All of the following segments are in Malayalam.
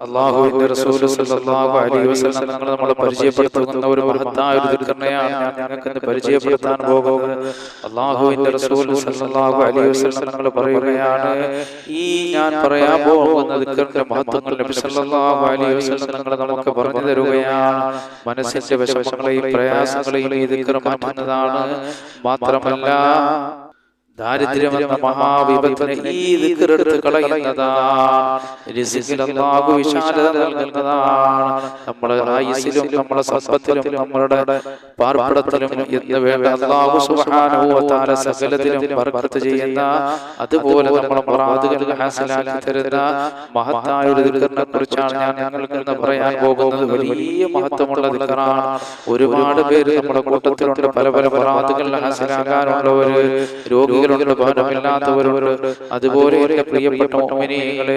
അള്ളാഹുവിന്റെ റസൂൽ സല്ലല്ലാഹു അലൈഹി വസല്ലം തങ്ങൾ നമ്മളെ പരിചയപ്പെടുത്തുന്ന ഒരു മഹത്തായ ഒരു ദുർഘടനയാണ് ഞാൻ നിങ്ങൾക്ക് പരിചയപ്പെടുത്താൻ പോകുന്നത്? അള്ളാഹുവിന്റെ റസൂൽ സല്ലല്ലാഹു അലൈഹി വസല്ലം തങ്ങൾ പറയുകയാണ് ഈ ഞാൻ പറയാൻ പോകുന്ന ദിക്റിന്റെ മഹത്വങ്ങൾ നബി സല്ലല്ലാഹു അലൈഹി വസല്ലം തങ്ങൾ നമുക്ക് പറഞ്ഞു തരുകയാണ്. മനസ്സിന്റെ വിഷമങ്ങളെയും പ്രയാസങ്ങളെയും ഈ ദുഃഖം മാറ്റുന്നതാണ് മാത്രമല്ല ദാരിദ്ര്യം എന്ന മഹാവിപത്തിനെ ഈ ദിക്കറെടുത്ത് കളയുന്നതാണ്. അല്ലാഹു വിശാലത നൽകുന്നതാണ്. നമ്മുടെ ആയുസിലും നമ്മുടെ സമ്പത്തിലും നമ്മുടെ പാർപ്പിടത്തിലും എന്ന് വേണ്ട വ തആല സകലത്തിലും ബർക്കത്ത് ചെയ്യുന്ന അതുപോലെ നമ്മുടെ മുറാദുകൾ ഹാസിലാക്കി തരുന്ന മഹത്തായ ഒരു ദിക്കറിനെ കുറിച്ചാണ് ഞാൻ ഞങ്ങൾക്ക് പറയാൻ പോകുന്നത്. വലിയ മഹത്വമുള്ള ദിക്കറാണ്. ഒരുപാട് പേര് നമ്മുടെ കൂട്ടത്തിലുണ്ട്. പല പല മുറാദുകൾ ഹാസിലാക്കാനുള്ളവര് രോഗികളുണ്ട് ഭാരമില്ലാത്തവരുണ്ട് അതുപോലെ പ്രിയപ്പെട്ട മോമിനികളെ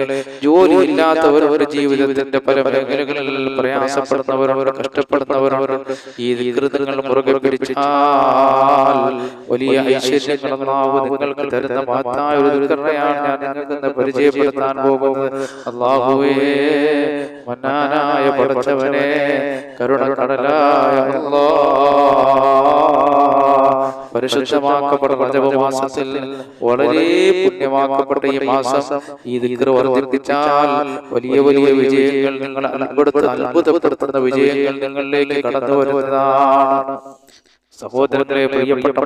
ജീവിതത്തിന്റെ പല മേഖലകളിൽ പ്രയാസപ്പെടുന്നവരവർ കഷ്ടപ്പെടുന്നവരവരുണ്ട് ഈ വികൃതങ്ങൾ മുറുകെ പിടിച്ചാൽ വലിയ ഐശ്വര്യങ്ങൾ നിങ്ങൾക്ക് ഒരു പരിചയപ്പെടുത്താൻ മന്നാനായ പടച്ചവനെ കരുണ അല്ലാഹ് പരിശുദ്ധമാക്കപ്പെട്ട വളരെ പുണ്യമാക്കപ്പെട്ട ഈ മാസം ഈ ദിക്ർ വർദ്ധിപ്പിച്ചാൽ വലിയ വലിയ വിജയങ്ങൾ നിങ്ങൾ അത്ഭുതപ്പെടുത്തുന്ന വിജയങ്ങൾ നിങ്ങളിലേക്ക് കടന്നു വരുന്നതാണ് സഹോദരങ്ങളെ പ്രിയപ്പെട്ട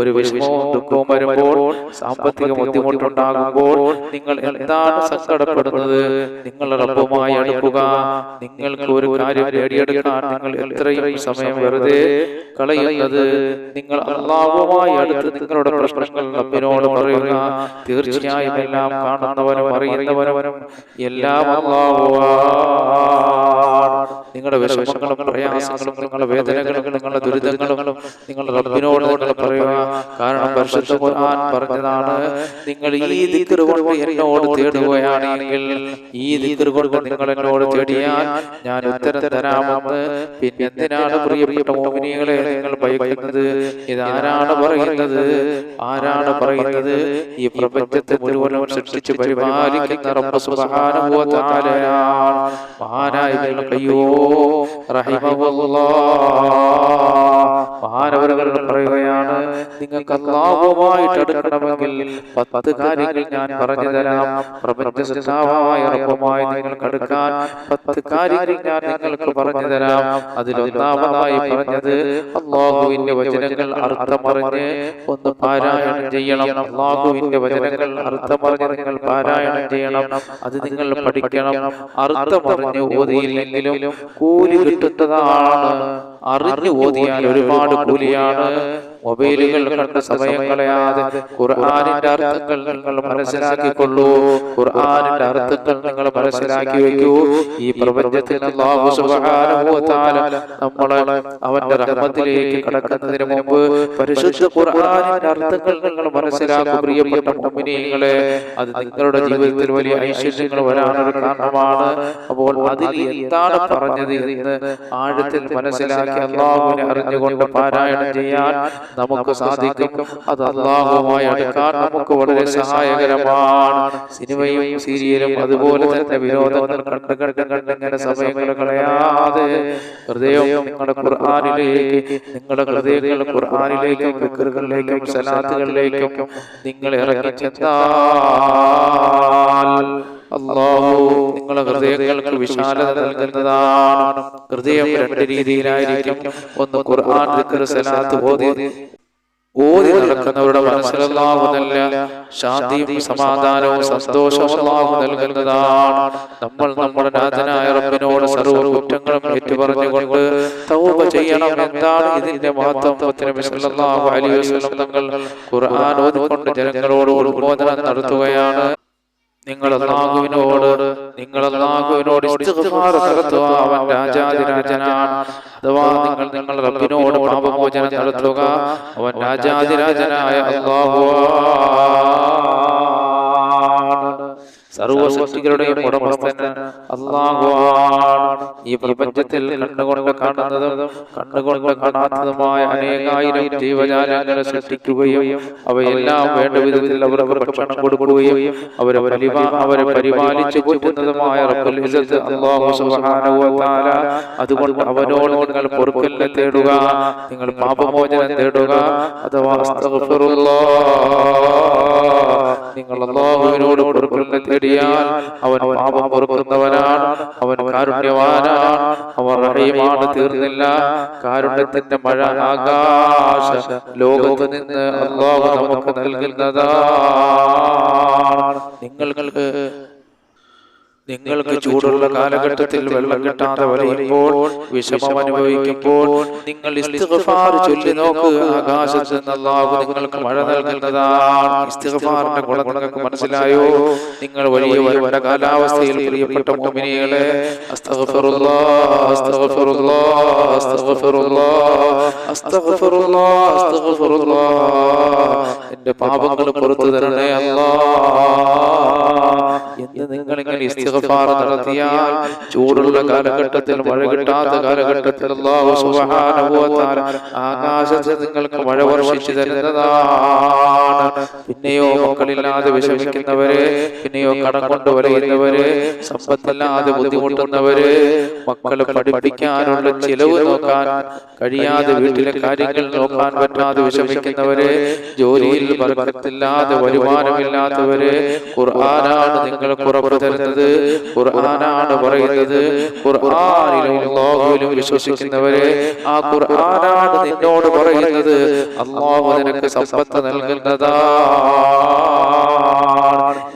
ഒരു വിഷമവും ദുഃഖവും വരുമ്പോൾ സാമ്പത്തിക ബുദ്ധിമുട്ടുണ്ടാകുമ്പോൾ നിങ്ങൾ എന്താണ് സങ്കടപ്പെടുന്നത്? നിങ്ങൾ റബ്ബുമായി അടുക്കുക. നിങ്ങൾക്ക് ഒരു കാര്യം നേടിയെടുക്കാൻ നിങ്ങൾ എത്രയും സമയം വെറുതെ കളയുന്നത്? നിങ്ങൾ അള്ളാഹുമായി അടുത്ത് നിങ്ങളുടെ പ്രശ്നങ്ങൾ റബ്ബിനോട് പറയുക. തീർച്ചയായും എല്ലാം കാണുന്നവനും അറിയുന്നവനും എല്ലാം അള്ളാഹുവാണ്. നിങ്ങളുടെ വിഷമങ്ങളും പ്രയാസങ്ങളും നിങ്ങളുടെ വേദനകളും നിങ്ങളുടെ ദുരിതങ്ങളും നിങ്ങൾ റബ്ബിനോട് നിങ്ങൾ പറയുക. കാരണം പരിശുദ്ധ ഖുർആൻ പറഞ്ഞതാണ് നിങ്ങൾ ഈ ദിക്ർ കൊണ്ട് എന്നോട് തേടുകയാണെങ്കിൽ ഈ ദിക്ർ കൊണ്ട് നിങ്ങൾ എന്നോട് തേടിയാൽ ഞാൻ ഉത്തരം തരാമെന്ന് പിന്നെ എന്തിനാണ് പ്രിയപ്പെട്ട മോമിനികളെ നിങ്ങൾ ഭയക്കുന്നത്? ഇതാരാണ് പറയുന്നത്? ആരാണ് പറയുന്നത്? ഈ പ്രപഞ്ചത്തെ മുഴുവനും സൃഷ്ടിച്ച് പരിപാലിക്കുന്ന റബ്ബ് സുബ്ഹാനഹു വ തആലയാണ് മഹാനായ ഖയ്യൂം റഹിമഹുല്ലാഹ് മഹാനവരുകൾ പറയുകയാണ് നിങ്ങൾക്ക് അള്ളാഹുമായിട്ട് അടുക്കണമെങ്കിൽ പത്ത് കാര്യങ്ങൾ ഞാൻ പറഞ്ഞു തരാം പ്രപഞ്ചമായി നിങ്ങൾക്ക് അടുക്കാൻ പത്ത് കാര്യങ്ങൾ ഞാൻ നിങ്ങൾക്ക് പറഞ്ഞു തരാം അതിലൊന്നാമതായി പറഞ്ഞത് അള്ളാഹുവിന്റെ വചനങ്ങൾ അർത്ഥമറിഞ്ഞ് ഒന്ന് പാരായണം ചെയ്യണം. അള്ളാഹുവിന്റെ വചനങ്ങൾ അർത്ഥമറിഞ്ഞ് നിങ്ങൾ പാരായണം ചെയ്യണം. അത് നിങ്ങൾ പഠിക്കണം. അർത്ഥമറിഞ്ഞ് ഓതിയില്ലെങ്കിലും കൂലി കിട്ടുന്നതാണ്. അറിഞ്ഞു ഓതിയാൽ ഒരുപാട് കൂലിയാണ്. മൊബൈലുകൾ കണ്ട് സമയം കളയാതെ ഖുർആാനിന്റെ അർത്ഥങ്ങൾ നിങ്ങൾ മനസ്സിലാക്കിക്കൊള്ളൂ. ഖുർആാനിന്റെ അർത്ഥങ്ങൾ നിങ്ങൾ മനസ്സിലാക്കി വെക്കൂ. ഈ പ്രപഞ്ചത്തിൽ നമ്മളെ അവന്റെ റഹ്മത്തിലേക്ക് കടക്കുന്നതിന് മുമ്പ് പരിശുദ്ധ ഖുർആാനിന്റെ അർത്ഥങ്ങൾ നിങ്ങൾ മനസ്സിലാക്കും പ്രിയപ്പെട്ട മുഅ്മിനീങ്ങളെ. അത് നിങ്ങളുടെ ജീവിതത്തിൽ വലിയ ഐശ്വര്യങ്ങൾ വരാനൊരു കാരണമാണ്. അപ്പോൾ അതിൽ എന്താണ് പറഞ്ഞത് എന്ന് ആഴത്തിൽ മനസ്സിലാക്കി അള്ളാഹുവിനെ അറിഞ്ഞുകൊണ്ട് പാരായണം ചെയ്യാൻ നമുക്ക് സാധിക്കും. അത് അള്ളാഹുമായി അടുക്കാൻ നമുക്ക് വളരെ സഹായകരമാണ്. സിനിമയും സീരിയലും അതുപോലെ തന്നെ വിനോദങ്ങൾ കണ്ട് കണ്ട് കണ്ടിങ്ങനെ സമയങ്ങൾ കളയാതെ ഹൃദയം നിങ്ങളുടെ ഖുർആാനിലേക്ക് നിങ്ങളുടെ ഹൃദയങ്ങൾ ഖുർആാനിലേക്കും വിക്കറുകളിലേക്കും സലാത്തുകളിലേക്കും നിങ്ങൾ ഇറങ്ങി ചെന്നാൽ അള്ളാഹു നിങ്ങളുടെ ഹൃദയങ്ങൾക്ക് വിശാലത നൽകുന്നതാണ്. ഹൃദയം രണ്ട് രീതിയിലായിരിക്കും ഒന്ന് ഖുർആൻ സലാത്ത് ഓതി. ഓതി. നടക്കുന്നവരുടെ മനസ്സിലല്ലാഹു നല്ല ശാന്തിയും സമാധാനവും സന്തോഷവും അല്ലാഹു നൽകുന്നതാണ്. നമ്മൾ നമ്മുടെ നാഥനായ റബ്ബിനോട് സർവ കുറ്റങ്ങളും ഏറ്റുപറഞ്ഞുകൊണ്ട് തൗബ ചെയ്യണം എന്താണ് ഇതിന്റെ മഹത്വം. നബി സല്ലല്ലാഹു അലൈഹി വസല്ലം തങ്ങൾ ഖുർആൻ ഓതിക്കൊണ്ട് ജനങ്ങളോട് ഉദ്ബോധനം നടത്തുകയാണ്. നിങ്ങൾ അല്ലാഹുവിനോട് നിങ്ങൾ ഇസ്തിഗ്ഫാർ നടത്തുക അവൻ രാജാതിരാജനാണ് അഥവാ നിങ്ങൾ നിങ്ങൾ റബ്ബിനോട് പാപമോചനം നടത്തുക അവൻ രാജാതിരാജനായ അല്ലാഹുവാണ് സർവസൃഷ്ടികളുടെയും ഉടമസ്ഥൻ അള്ളാഹുവാണ് ഈ പ്രപഞ്ചത്തിൽ കണ്ണുകൊണ്ട് കാണുന്നതും കണ്ണുകൊണ്ട് കാണാത്തതുമായ അനേകായിരം ജീവജാലങ്ങളെ സൃഷ്ടിക്കുകയും അവയെല്ലാം വേണ്ട വിധത്തിൽ അവർക്ക് ഭക്ഷണം കൊടുക്കുകയും അവരെ പരിപാ അവരെ പരിപാലിച്ചു പോറ്റുന്നതുമായ അതുകൊണ്ട് അവനോട് നിങ്ങൾ പൊറുക്കല്ല തേടുക നിങ്ങൾ പാപമോചനം തേടുക അഥവാ നിങ്ങൾ അള്ളാഹുവിനോട് പൊറുക്കലിനെ തേടിയാൽ അവൻ പാപം പൊറുക്കുന്നവനാണ്. അവൻ കാരുണ്യവാനാണ്. അവൻ റഹീമാണ് തീർന്നില്ല. കാരുണ്യത്തിന്റെ മഴ ആകാശ. ലോകത്ത് നിന്ന് അള്ളാഹു നമുക്ക് നൽകുന്നതാണ്. നിങ്ങൾക്ക് നിങ്ങൾക്ക് ചൂടുള്ള കാലഘട്ടത്തിൽ വെള്ളം കിട്ടാതെ വലയുമ്പോൾ വിഷമം അനുഭവിക്കുമ്പോൾ നിങ്ങൾ ചൊല്ലി നോക്ക്. ആകാശത്ത് നിന്ന് അല്ലാഹു നിങ്ങൾക്ക് മഴ നൽകുന്നതാണ്. ഇസ്തിഗ്ഫാറിന്റെ ഗുണം നിങ്ങൾക്ക് മനസ്സിലായോ? നിങ്ങൾ വലിയ വര കാലാവസ്ഥയിൽ പ്രിയപ്പെട്ട അസ്തഗ്ഫിറുല്ലാഹ് എന്റെ പാപങ്ങൾ പുറത്തു തരണേ അല്ലാഹ് എന്ന് നിങ്ങൾ ഇങ്ങനെ ഇസ്തിഗ്ഫാർ നടത്തിയാൽ ചൂടുള്ള കാലഘട്ടത്തിൽ മഴ കിട്ടാത്ത കാലഘട്ടത്തിൽ അല്ലാഹു സുബ്ഹാനഹു വ തആല ആകാശത്ത് നിങ്ങൾക്ക് മഴ വർഷിച്ചു തരുന്നതാണ്. പിന്നെയോ മക്കളില്ലാതെ വിഷമിക്കുന്നവരെ പിന്നെയോ കടം കൊണ്ട് വലയുന്നവരെ സമ്പത്തില്ലാതെ ബുദ്ധിമുട്ടുന്നവരെ മക്കളെ പഠിപ്പിക്കാനുള്ള ചിലവ് നോക്കാൻ കഴിയാതെ വീട്ടിലെ കാര്യങ്ങൾ നോക്കാൻ പറ്റാതെ വിഷമിക്കുന്നവരെ ജോലിയിൽ ബർക്കത്തില്ലാതെ വരുമാനമില്ലാത്തവരെ ഖുർആനാണ് നിങ്ങൾ തരുന്നത് ഖുർആനാണ് പറയുന്നത്. ഖുർആനിലും അല്ലാഹുവിലും വിശ്വസിക്കുന്നവരെ ആ ഖുർആനാണ് നിന്നോട് പറയുന്നത്. അല്ലാഹു നിനക്ക് സമ്പത്ത് നൽകുന്നതാണ്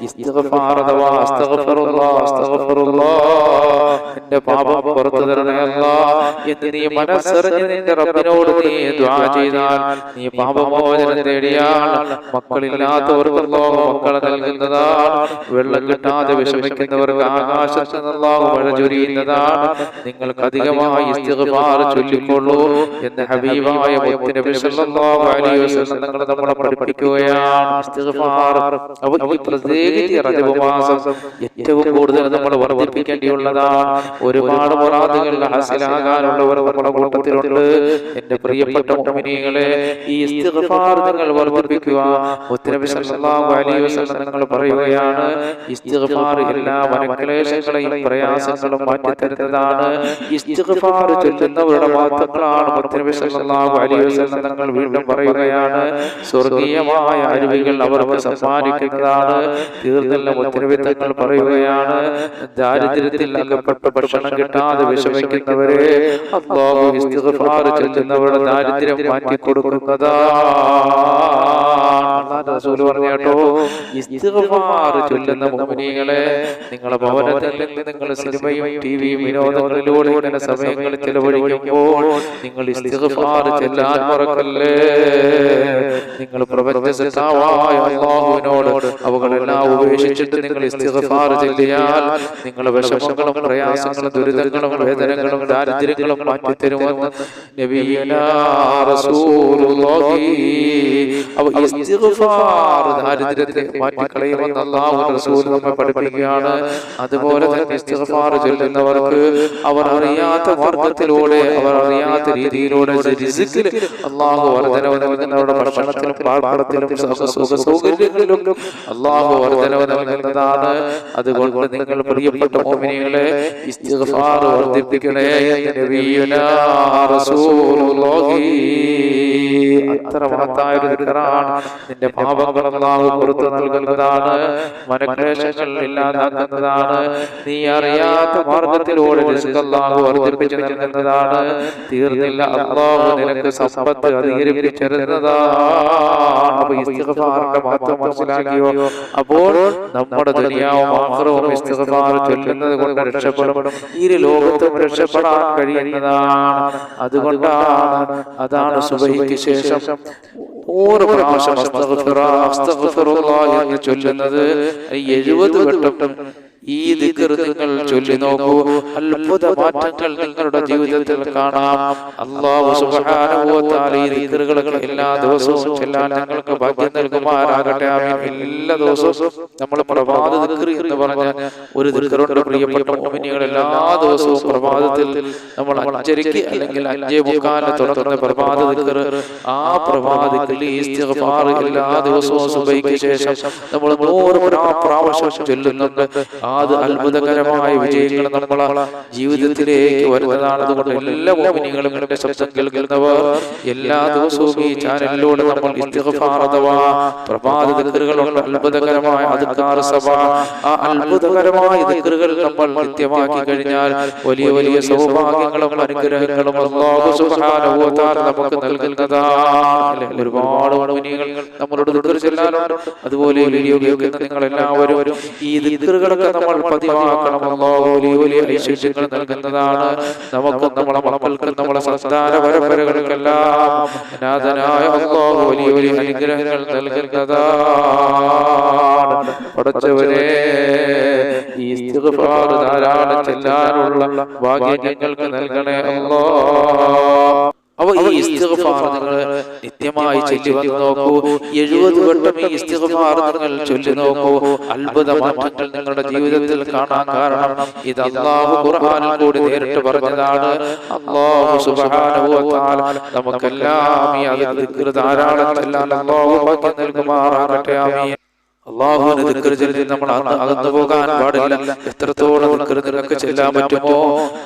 ഇസ്തിഗ്ഫാർ അഥവാ അസ്തഗ്ഫിറുല്ലാഹ് അസ്തഗ്ഫിറുല്ലാഹ് എന്റെ പാപം പുറത്തു തരണേ അല്ലാഹ് എന്ന് നീ നിന്റെ റബ്ബിനോട് നീ ദുആ ചെയ്താൽ നീ പാപമോചനം തേടിയാൽ മക്കളില്ലാത്തവർക്ക് അല്ലാഹു മക്കളെ നൽകുന്നതാണ്. വെള്ളം കിട്ടാതെ വിഷമിക്കുന്നവർക്ക് ആകാശത്ത് നിന്ന് അല്ലാഹു മഴ ചൊരിയുന്നതാണ്. നിങ്ങൾക്ക് അധികമായി ഇസ്തിഗ്ഫാർ ചൊല്ലിക്കൊള്ളൂ എന്ന് ഹബീബായ മുത്ത് നബി സല്ലല്ലാഹു അലൈഹി വസല്ലം തങ്ങൾ നമ്മളെ പഠിപ്പിക്കുകയാണ്. ഇസ്തിഗ്ഫാർ അപ്പോൾ ഈ റജബ് മാസം ഏറ്റവും കൂടുതൽ നമ്മൾ വർദ്ധിപ്പിക്കേണ്ടിയുള്ളതാണ്. ഒരുപാട് മുറാദുകൾ ഹാസിലാകാനുള്ളവർ നമ്മുടെ കൂട്ടത്തിലുണ്ട്. എന്റെ പ്രിയപ്പെട്ട മുഅ്മിനീങ്ങളെ ഈ ഇസ്തിഗ്ഫാർ നിങ്ങൾ വർദ്ധിപ്പിക്കുക. മുത്ത് സല്ലല്ലാഹു അലൈഹി വസല്ലം തങ്ങൾ പറയുകയാണ് ഇസ്തിഗ്ഫാർ എല്ലാ മനക്ലേശങ്ങളെയും പ്രയാസങ്ങളും മാറ്റി തരുന്നതാണ് ഇസ്തിഗ്ഫാർ ചൊല്ലുന്നവരുടെ മാത്രങ്ങളാണ് മുത്തനബി സല്ലല്ലാഹു അലൈഹി വസല്ലം തങ്ങൾ വീണ്ടും പറയുകയാണ്. സ്വർഗീയമായ അരുവികൾ അവർക്ക് സമ്മാനിക്കുന്നതാണ്. തീർന്നില്ല മുത്തനബി പറയുകയാണ്. ദാരിദ്ര്യത്തിൽ അകപ്പെട്ട ഭക്ഷണം കിട്ടാതെ വിഷമിക്കുന്നവരെ ചൊല്ലുന്നവരുടെ ദാരിദ്ര്യം മാറ്റി കൊടുക്കുന്നതാണ് റസൂൽ പറഞ്ഞു ഇസ്തിഗ്ഫാർ ചൊല്ലുന്ന മുഅ്മിനീങ്ങളെ നിങ്ങളെ ഭവനത്തിൽ നിങ്ങൾ സിനിമയും ടിവിയും വിനോദങ്ങളിലൂടെ ഇങ്ങനെ സമയങ്ങൾ ചെലവഴിക്കുമ്പോൾ നിങ്ങൾ ഇസ്തിഗ്ഫാർ ചെല്ലാൻ മറക്കല്ലേ? നിങ്ങൾ പ്രപഞ്ചസത്താവായ അല്ലാഹുവിനോട് അവകളെല്ലാം ഉപേക്ഷിച്ചിട്ട് നിങ്ങൾ ചെല്ലിയാൽ നിങ്ങളുടെ വിഷമങ്ങളും പ്രയാസങ്ങളും ദുരിതങ്ങളും വേദനകളും ദാരിദ്ര്യങ്ങളും മാറ്റി തരുമെന്ന് നബിയനാ റസൂലുള്ളാഹി അവ ഇസ്തിഗ്ഫാർ ദാരിദ്ര്യത്തെ മാറ്റിക്കളയുമെന്ന് അല്ലാഹു റസൂൽ നമ്മെ പഠിപ്പിക്കുകയാണ്. അതുപോലെ തന്നെ ചൊല്ലുന്നവർക്ക് അവർ അറിയാത്ത മാർഗത്തിലൂടെ അവർ അറിയാത്ത രീതിയിലൂടെ അള്ളാഹു അല്ലാഹു വർധനവ് നൽകുന്നവരുടെ ഭക്ഷണത്തിലും പാർപ്പിടത്തിലും സുഖ സൗകര്യങ്ങളിലും അല്ലാഹു വർധനവ് നൽകുന്നതാണ് അതുകൊണ്ട് നിങ്ങൾ പ്രിയപ്പെട്ട മോമിനികളെ ഇസ്തിഗ്ഫാർ വർദ്ധിപ്പിക്കണേ നബിയുനാ റസൂലുള്ളാഹി അത്ര മഹത്തായ ഒരു ദിക്റാണ് നിന്റെ പാപങ്ങൾ അല്ലാഹു പുറത്തു നൽകുന്നതാണ്. മനക്ലേശങ്ങൾ ഇല്ലാതാക്കുന്നതാണ്. നീ അറിയാത്ത മാർഗത്തിലൂടെ അല്ലാഹു വർദ്ധിപ്പിച്ചു നൽകുന്നതാണ് തീർന്നില്ല. അല്ലാഹു നിനക്ക് സമ്പത്ത് അധികരിപ്പിച്ചു തരുന്നതാണ്. അപ്പൊ ഇസ്തിഗ്ഫാറിന്റെ മഹത്വം മനസ്സിലാക്കിയോ? അപ്പോൾ നമ്മുടെ ദുനിയാവും ആഖിറവും ഇസ്തിഗ്ഫാർ ചൊല്ലുന്നത് കൊണ്ട് രക്ഷപ്പെടും. ഈ ലോകത്തും രക്ഷപ്പെടാൻ കഴിയുന്നതാണ്. അതുകൊണ്ടാണ് അതാണ് സുബഹിക്ക് ശേഷം ഓരോ പ്രാവശ്യം എന്ന് ചൊല്ലുന്നത്. എഴുപത് വട്ടം ഈ ദിക്ർ നിങ്ങൾ ചൊല്ലി നോക്കൂ. അത്ഭുത മാറ്റങ്ങൾ നിങ്ങളുടെ ജീവിതത്തിൽ കാണാം. അള്ളാഹു സുബ്ഹാനഹു വ എല്ലാ ദിവസവും ചൊല്ലാൻ ഞങ്ങൾക്ക് ഭാഗ്യം നൽകുമാറാകട്ടെ. ആമീൻ. എല്ലാ ദിവസവും നമ്മൾ പ്രഭാത ദിക്ർ എന്ന് പറഞ്ഞ ഒരു ദിക്കറുണ്ട് പ്രിയപ്പെട്ട മുഅ്മിനീങ്ങൾ എല്ലാ ദിവസവും പ്രഭാതത്തിൽ നമ്മൾ അഞ്ചരയ്ക്ക് അല്ലെങ്കിൽ അഞ്ചേ മുക്കാലിന് തുടർന്ന് പ്രഭാത ദിക്കർ ആ പ്രഭാത ഇസ്തിഗ്ഫാർ എല്ലാ ദിവസവും ശേഷം നമ്മൾ നൂറ് പ്രാ- പ്രാവശ്യം ചൊല്ലുന്നുണ്ട്. അത് അത്ഭുതകരമായ വിജയങ്ങൾ നമ്മളെ ജീവിതത്തിലേക്ക് വരുന്നതാണ്. അതുകൊണ്ട് എല്ലാ മോഹിനികളും ശബ്ദം കേൾക്കുന്നവർ എല്ലാ ദിവസവും ഈ ചാനലിലൂടെ നമ്മൾ അഥവാ പ്രഭാത ദിക്റുകളുണ്ട് അത്ഭുതകരമായ അധികാര സഭ ആ അത്ഭുതകരമായ ദിക്കറുകൾ നമ്മൾ നിത്യമാക്കി കഴിഞ്ഞാൽ വലിയ വലിയ സൗഭാഗ്യങ്ങളും അനുഗ്രഹങ്ങളും നമുക്ക് നൽകുന്നതാണ്. ഒരുപാട് മോഹിനികൾ നമ്മളോട് ചെല്ലാനുണ്ട് അതുപോലെ വീഡിയോ കേൾക്കുന്ന നിങ്ങൾ എല്ലാവരും ഈ ദിക്റുകളൊക്കെ നമ്മൾ പതിവാക്കണം വലിയ വലിയ ഐശ്വര്യങ്ങൾ നൽകുന്നതാണ്. നമുക്ക് നമ്മളെ മക്കൾക്ക് നമ്മളെ സംസ്ഥാന പരമ്പരകൾക്കെല്ലാം നാഥനായ അല്ലാഹു വലിയ വലിയ അനുഗ്രഹങ്ങൾ നൽകുന്നതാണ്. പടച്ചവരെ ഈ ധാരാളം ചെല്ലാനുള്ള ഭാഗ്യം ഞങ്ങൾക്ക് നൽകണേ അല്ലാഹ് അപ്പൊ ഈ ഇസ്തിഗ്ഫാർ നിങ്ങൾ നിത്യമായി ചൊല്ലി വന്ന് നോക്കൂ. എഴുപത് വട്ടം ഈ ഇസ്തിഗ്ഫാർ നിങ്ങൾ ചൊല്ലി നോക്കൂ. അത്ഭുത മാറ്റങ്ങൾ നിങ്ങളുടെ ജീവിതത്തിൽ കാണാൻ കാരണം ഇത് അള്ളാഹു ഖുർആനിൽ കൂടി നേരിട്ട് പറഞ്ഞതാണ്. അള്ളാഹു സുബ്ഹാനഹു വ തആല. നമുക്കെല്ലാം ഈ അത് ധാരാളം ചെല്ലാൻ അള്ളാഹു നൽകുമാറാകട്ടെ. ആമീൻ. നമ്മൾ പോകാൻ എത്രത്തോളം പറ്റുമോ?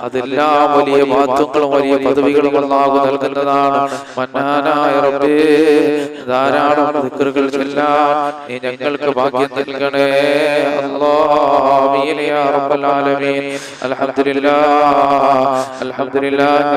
അതെല്ലാം വലിയ വലിയ പദവികളും അള്ളാഹു നൽകുന്നതാണ്. മന്നാനായ റബ്ബേ ധാരാളം നീ ഞങ്ങൾക്ക് ഭാഗ്യം നൽകണേ. റബ്ബൽ ആലമീൻ.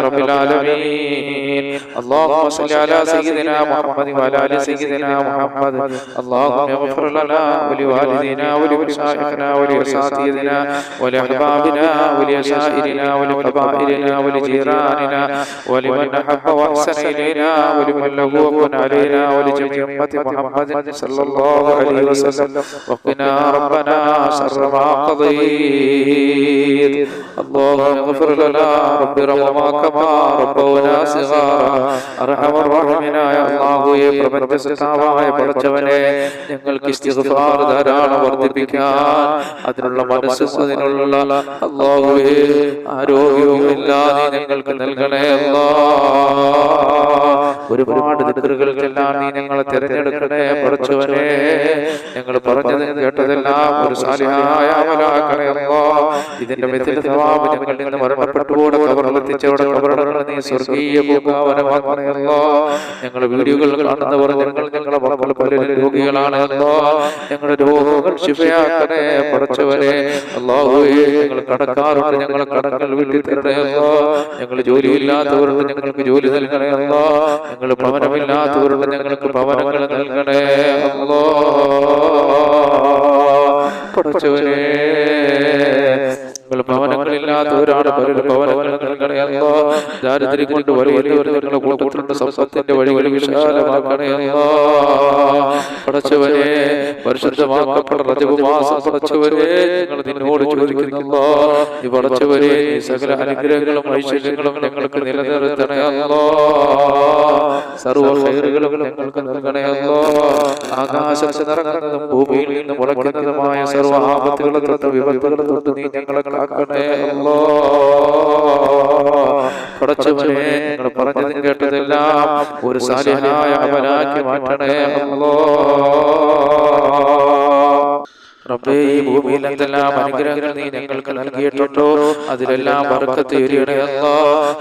റബ്ബിൽ ആലമീൻ. അല്ലാഹുമ്മ സല്ലി അലാ സയ്യിദിനാ മുഹമ്മദി വഅലാ ആലി സയ്യിദിനാ മുഹമ്മദ്. അല്ലാഹുമ്മ യഗ്ഫിർ ലനാ لنا ولوالدينا ولمشايخنا ولأساتذتنا ولأحبابنا ولأشائرنا ولقبائلنا ولجيراننا ولمن أحب وأحسن إلينا ولمن له وكن علينا ولجميع أمة محمد صلى الله عليه وسلم وقنا ربنا شر ما قضيت اللهم اغفر لنا رب رحمنا كما ربونا صغارا أرحم الراحمين يا الله പ്രപഞ്ച സൃഷ്ടാവായ പടച്ചവനെ ഞങ്ങൾക്ക് ഇസ്തിഗ്ഫാർ ധാരാളം വർദ്ധിപ്പിക്കാൻ അതിനുള്ള മനസ്സ് അതിനുള്ള അല്ലാഹുവേ ആരോഗ്യവും ഇല്ലാതെ ഞങ്ങൾക്ക് നൽകണേ ഒരുപാട് ദിക്കറുകൾക്കെല്ലാം നീ ഞങ്ങളെ തിരഞ്ഞെടുക്കണേ പടച്ചവനെ ഞങ്ങൾ പറഞ്ഞത് കേട്ടതെല്ലാം ഒരു സാലിഹായ അമലാക്കണേ അല്ലാ ഇതിന്റെ സവാബ് ഞങ്ങളിൽ നിന്ന് മരണപ്പെട്ടുകൂടെ കബറിലെത്തിച്ചവിടെ കബറടങ്ങൾ നീ സ്വർഗീയ പൂങ്കാവനമാക്കണേ അല്ലാ ഞങ്ങൾ വീഡിയോകൾ കാണുന്നവർ ഞങ്ങൾ ഞങ്ങളെ പല പല രോഗികളാണല്ലോ ഞങ്ങളുടെ രോഗങ്ങൾ ശിഫയാക്കണേ പടച്ചവരെ അല്ലാഹുവേ ഞങ്ങൾ കടക്കാറുണ്ട് ഞങ്ങളെ കടങ്ങൾ അല്ലോ ഞങ്ങൾ ജോലിയില്ലാത്തവരുണ്ട് ഞങ്ങൾക്ക് ജോലി നൽകണേ അല്ലോ ഞങ്ങൾ ഭവനമില്ലാത്തവരുണ്ട് ഞങ്ങൾക്ക് ഭവനങ്ങൾ നൽകണേ അല്ലോ പടച്ചവരെ സമ്പത്തിന്റെ പരിശുദ്ധമാക്കപ്പെട്ട ഞങ്ങൾ നിന്നോട് ഈ ഭൂമിയിൽ നിന്ന് മുളയ്ക്കുന്നതുമായ സർവ ആപത്തുകളെ വിപത്തുകളെ തൊട്ട് നീ ഞങ്ങളെ അല്ലോ പടച്ചവനെ നിങ്ങൾ പറഞ്ഞതും കേട്ടതെല്ലാം ഒരു സാലിഹായ അവനാക്കി മാറ്റണേ അല്ലോ റബ്ബേ ഈ ഭൂമിയിൽ എന്തെല്ലാം അനുഗ്രഹങ്ങൾ നീ ഞങ്ങൾക്ക് നൽകിയിട്ടുണ്ടോ? അതിലെല്ലാം ബർക്കത്ത് ഉയരണയല്ലോ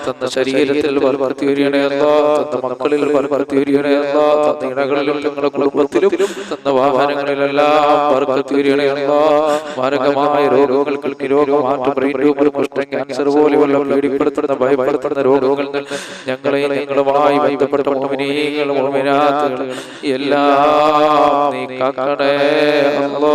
തന്ന ശരീരത്തിൽ ബർക്കത്ത് ഉയരണയല്ലോ തന്ന മക്കളിൽ ബർക്കത്ത് ഉയരണയല്ലോ തന്ന ഇണകളിലും ഞങ്ങളുടെ കുടുംബത്തിലും തന്ന വാഹനങ്ങളിലെല്ലാം ബർക്കത്ത് ഉയരണയല്ലോ മാരകമായ രോഗങ്ങൾക്ക് രോഗമാറ്റം ബ്രെയിൻ ട്യൂമർ കുഷ്ഠം ക്യാൻസർ പോലെയുള്ള പേടിപ്പെടുത്തുന്ന ഭയപ്പെടുത്തുന്ന രോഗങ്ങളിൽ നിന്ന് ഞങ്ങളെ ഞങ്ങളുമായി ബന്ധപ്പെട്ട മോമിനീകൾ മോമിനാത്തുകൾ എല്ലാം നീ കാക്കണേ അല്ലോ.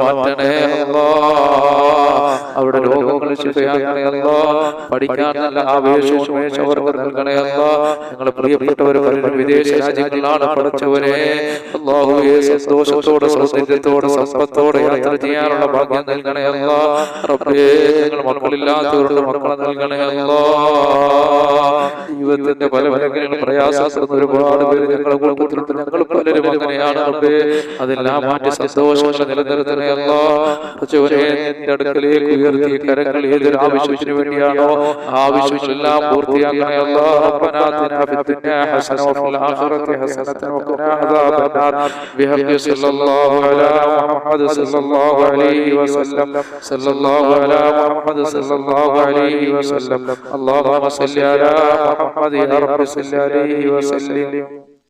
അവിടെ രോഗങ്ങൾ ശിഫയാക്കണേ അല്ലോ. പഠിക്കാൻ നല്ല ആവേശവും പ്രിയപ്പെട്ടവർ വിദേശ രാജ്യങ്ങളിലാണ് പഠിച്ചവരെ സന്തോഷത്തോടെ സൗന്ദര്യത്തോടെ സമ്പത്തോടെ യാത്ര ചെയ്യാനുള്ള ഭാഗ്യം നൽകണേ അല്ലോ. റബ്ബേ ഞങ്ങൾ മക്കളില്ലാത്തവരുടെ മക്കളെ നൽകണേ അല്ലോ. ജീവിതത്തിന്റെ പല പലങ്ങളും പ്രയാസപ്പെടുന്ന ഒരുപാട് പേര് ഞങ്ങളെ കുടുംബത്തിലുണ്ട് ഞങ്ങൾ പലരും അങ്ങനെയാണ് റബ്ബേ. അതെല്ലാം മാറ്റി സന്തോഷങ്ങൾ നിലനിർത്തണേ അടുക്കലേക്ക് ഉയർത്തിയ കരങ്ങൾ ഏതൊരു ആവശ്യത്തിന് വേണ്ടിയാണോ ആ ആവശ്യങ്ങളെല്ലാം പൂർത്തിയാക്കണേ അല്ലോ ربنا آتنا في الدنيا حسنة وفي الآخرة حسنة وقنا عذاب النار بحق صلى الله على محمد صلى الله عليه وسلم صلى الله على محمد صلى الله عليه وسلم اللهم صل على محمد يا رب صل عليه وسلم